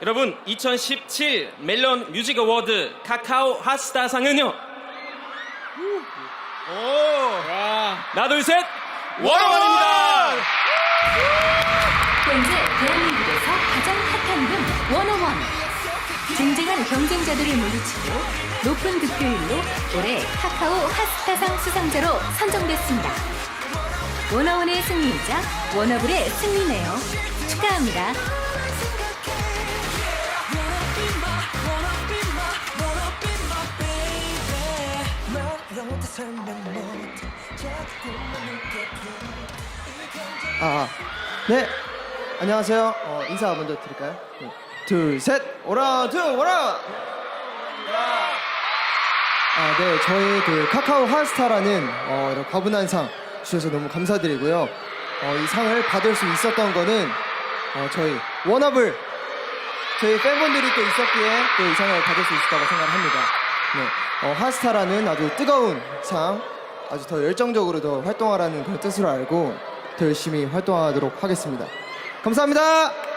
여러분 2017 멜론 뮤직 어워드 카카오 핫스타상은요. 하나 둘 셋. 원어원입니다. 현재 대한민국에서 가장 핫한 분 원어원 쟁쟁한 경쟁자들을 물리치고 높은 득표율로 올해 카카오 핫스타상 수상자로 선정됐습니다. 원어원의 승리이자 워너블의 승리네요. 축하합니다. 아, 아. 네. 안녕하세요. 어, 인사 먼저 드릴까요? 네. 둘, 셋. 오라, 둘, 오라. 아, 네. 저희 그 카카오 핫스타라는 어, 이런 과분한 상 주셔서 너무 감사드리고요. 어, 이 상을 받을 수 있었던 거는 어, 저희 워너블 저희 팬분들이 또 있었기에 또 이 상을 받을 수 있었다고 생각합니다. 네. 어, 핫스타라는 아주 뜨거운 상, 아주 더 열정적으로 더 활동하라는 그런 뜻으로 알고 더 열심히 활동하도록 하겠습니다. 감사합니다.